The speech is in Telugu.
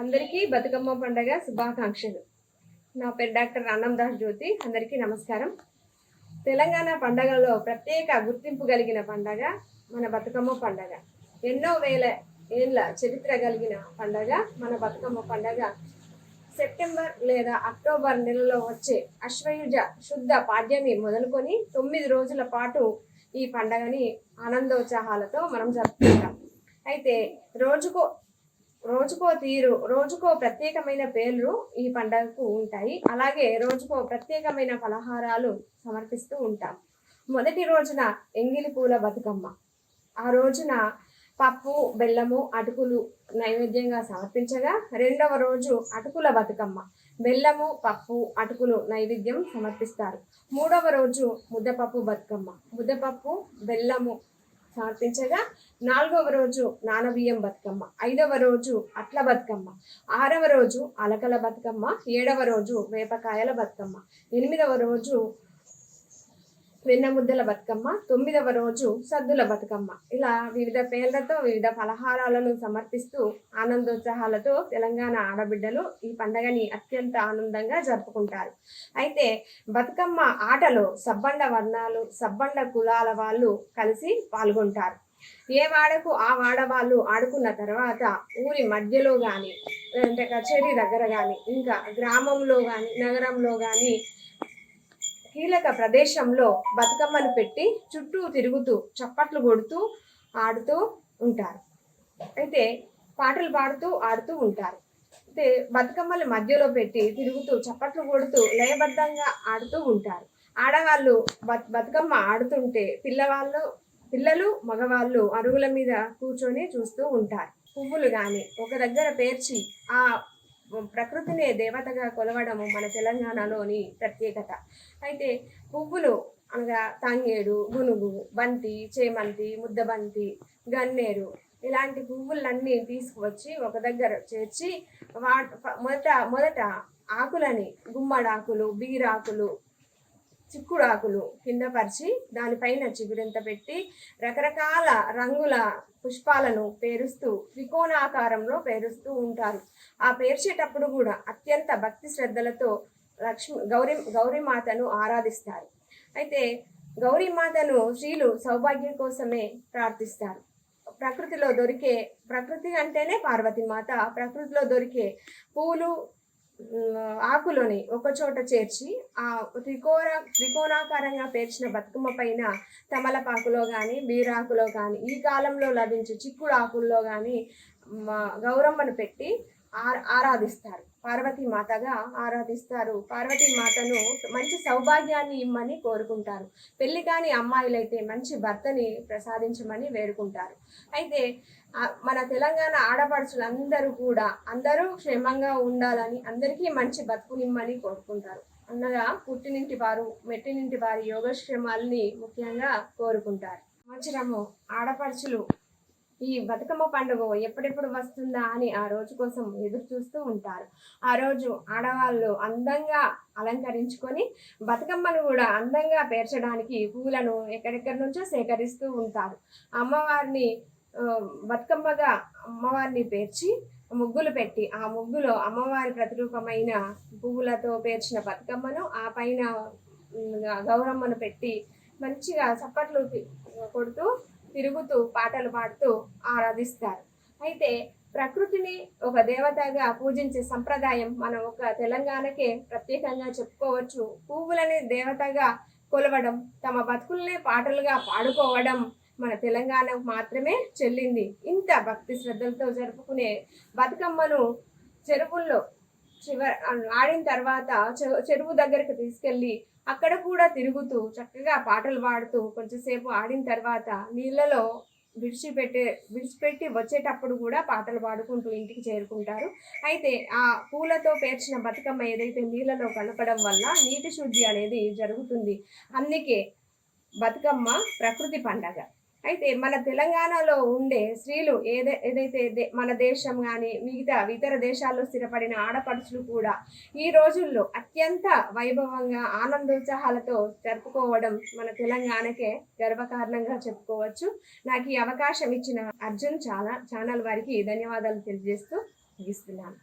అందరికీ బతుకమ్మ పండగ శుభాకాంక్షలు. నా పేరు డాక్టర్ ఆనందాస్ జ్యోతి. అందరికీ నమస్కారం. తెలంగాణ పండగలో ప్రత్యేక గుర్తింపు కలిగిన పండగ మన బతుకమ్మ పండగ. ఎన్నో వేల ఏళ్ళ చరిత్ర కలిగిన పండగ మన బతుకమ్మ పండగ. సెప్టెంబర్ లేదా అక్టోబర్ నెలలో వచ్చే అశ్వయుజ శుద్ధ పాడ్యమి మొదలుకొని తొమ్మిది రోజుల పాటు ఈ పండగని ఆనందోత్సాహాలతో మనం జరుపుకుంటాం. అయితే రోజుకో రోజుకో తీరు రోజుకో ప్రత్యేకమైన పేర్లు ఈ పండగకు ఉంటాయి. అలాగే రోజుకో ప్రత్యేకమైన పలహారాలు సమర్పిస్తూ ఉంటాం. మొదటి రోజున ఎంగిలి పూల బతుకమ్మ. ఆ రోజున పప్పు బెల్లము అటుకులు నైవేద్యంగా సమర్పించగా రెండవ రోజు అటుకుల బతుకమ్మ. బెల్లము పప్పు అటుకులు నైవేద్యం సమర్పిస్తారు. మూడవ రోజు ముద్దపప్పు బతుకమ్మ. ముద్దపప్పు బెల్లము సమర్పించగా నాలుగవ రోజు నానబియ్యం బతుకమ్మ ఐదవ రోజు అట్ల బతుకమ్మ ఆరవ రోజు అలకల బతుకమ్మ ఏడవ రోజు వేపకాయల బతుకమ్మ ఎనిమిదవ రోజు వెన్నముద్దల బతుకమ్మ తొమ్మిదవ రోజు సద్దుల బతుకమ్మ. ఇలా వివిధ పేర్లతో వివిధ పలహారాలను సమర్పిస్తూ ఆనందోత్సాహాలతో తెలంగాణ ఆడబిడ్డలు ఈ పండగని అత్యంత ఆనందంగా జరుపుకుంటారు. అయితే బతుకమ్మ ఆటలో సబ్బండ వర్ణాలు సబ్బండ కులాల వాళ్ళు కలిసి పాల్గొంటారు. ఏ వాడకు ఆ వాడ వాళ్ళు ఆడుకున్న తర్వాత ఊరి మధ్యలో కానీ అంటే కచేరీ దగ్గర కానీ ఇంకా గ్రామంలో కానీ నగరంలో కానీ కీలక ప్రదేశంలో బతుకమ్మను పెట్టి చుట్టూ తిరుగుతూ చప్పట్లు కొడుతూ ఆడుతూ ఉంటారు. అయితే పాటలు పాడుతూ ఆడుతూ ఉంటారు. అయితే బతుకమ్మలు మధ్యలో పెట్టి తిరుగుతూ చప్పట్లు కొడుతూ లయబద్ధంగా ఆడుతూ ఉంటారు. ఆడవాళ్ళు బత్ బతుకమ్మ ఆడుతుంటే పిల్లవాళ్ళు పిల్లలు మగవాళ్ళు అరుగుల మీద కూర్చొని చూస్తూ ఉంటారు. పువ్వులు కానీ ఒక దగ్గర పేర్చి ఆ ప్రకృతినే దేవతగా కొలవడము మన తెలంగాణలోని ప్రత్యేకత. అయితే పువ్వులు అనగా తంగేడు గునుగు బంతి చేమంతి ముద్దబంతి గన్నేరు ఇలాంటి పువ్వులన్నీ తీసుకువచ్చి ఒక దగ్గర చేర్చి వా మొదట మొదట ఆకులని గుమ్మడాకులు బీరాకులు చిక్కుడాకులు కింద పరిచి దానిపైన చిగురింత పెట్టి రకరకాల రంగుల పుష్పాలను పేరుస్తూ త్రికోణాకారంలో పేరుస్తూ ఉంటారు. ఆ పేర్చేటప్పుడు కూడా అత్యంత భక్తి శ్రద్ధలతో లక్ష్మి గౌరీ గౌరీమాతను ఆరాధిస్తారు. అయితే గౌరీమాతను స్త్రీలు సౌభాగ్యం కోసమే ప్రార్థిస్తారు. ప్రకృతిలో దొరికే ప్రకృతి అంటేనే పార్వతీమాత ప్రకృతిలో దొరికే పూలు ఆకులోని ఒక చోట చేర్చి ఆ త్రికోణ త్రికోణాకారంగా పేర్చిన బతుకమ్మ పైన తమలపాకులో కానీ బీరాకులో కానీ ఈ కాలంలో లభించే చిక్కుడు ఆకుల్లో కానీ గౌరమ్మను పెట్టి ఆరాధిస్తారు. పార్వతి మాతగా ఆరాధిస్తారు. పార్వతి మాతను మంచి సౌభాగ్యాన్ని ఇమ్మని కోరుకుంటారు. పెళ్ళి కాని అమ్మాయిలైతే మంచి భర్తని ప్రసాదించమని వేడుకుంటారు. అయితే మన తెలంగాణ ఆడపడుచులందరూ కూడా అందరూ క్షేమంగా ఉండాలని అందరికీ మంచి బతుకునిమ్మని కోరుకుంటారు. అనగా పుట్టినింటి వారు మెట్టినింటి వారి యోగక్షేమాలని ముఖ్యంగా కోరుకుంటారు. సంవత్సరము ఆడపడుచులు ఈ బతుకమ్మ పండుగ ఎప్పుడెప్పుడు వస్తుందా అని ఆ రోజు కోసం ఎదురు చూస్తూ ఉంటారు. ఆ రోజు ఆడవాళ్ళు అందంగా అలంకరించుకొని బతుకమ్మను కూడా అందంగా పేర్చడానికి పూలను ఎక్కడెక్కడి నుంచో సేకరిస్తూ ఉంటారు. అమ్మవారిని బతుకమ్మగా అమ్మవారిని పేర్చి ముగ్గులు పెట్టి ఆ ముగ్గులో అమ్మవారి ప్రతిరూపమైన పువ్వులతో పేర్చిన బతుకమ్మను ఆ పైన గౌరమ్మను పెట్టి మంచిగా చప్పట్లు కొడుతూ తిరుగుతూ పాటలు పాడుతూ ఆరాధిస్తారు. అయితే ప్రకృతిని ఒక దేవతగా పూజించే సంప్రదాయం మనం ఒక తెలంగాణకే ప్రత్యేకంగా చెప్పుకోవచ్చు. పువ్వులని దేవతగా కొలవడం తమ బతుకుల్నే పాటలుగా పాడుకోవడం మన తెలంగాణకు మాత్రమే చెల్లింది. ఇంత భక్తి శ్రద్ధలతో జరుపుకునే బతుకమ్మను చెరువుల్లో చివరి ఆడిన తర్వాత చెరువు దగ్గరికి తీసుకెళ్ళి అక్కడ కూడా తిరుగుతూ చక్కగా పాటలు పాడుతూ కొంచెంసేపు ఆడిన తర్వాత నీళ్ళలో విడిచిపెట్టే విడిచిపెట్టి వచ్చేటప్పుడు కూడా పాటలు పాడుకుంటూ ఇంటికి చేరుకుంటారు. అయితే ఆ పూలతో పేర్చిన బతుకమ్మ ఏదైతే నీళ్ళలో కలపడం వల్ల నీటి శుద్ధి అనేది జరుగుతుంది. అందుకే బతుకమ్మ ప్రకృతి పండగ. అయితే మన తెలంగాణలో ఉండే స్త్రీలు ఏదై ఏదైతే దే- మన దేశం కానీ మిగతా ఇతర దేశాల్లో స్థిరపడిన ఆడపడుచులు కూడా ఈ రోజుల్లో అత్యంత వైభవంగా ఆనందోత్సాహాలతో జరుపుకోవడం మన తెలంగాణకే గర్వకారణంగా చెప్పుకోవచ్చు. నాకు ఈ అవకాశం ఇచ్చిన అర్జున్ చాలా ఛానల్ వారికి ధన్యవాదాలు తెలియజేస్తూ ముగిస్తున్నాను.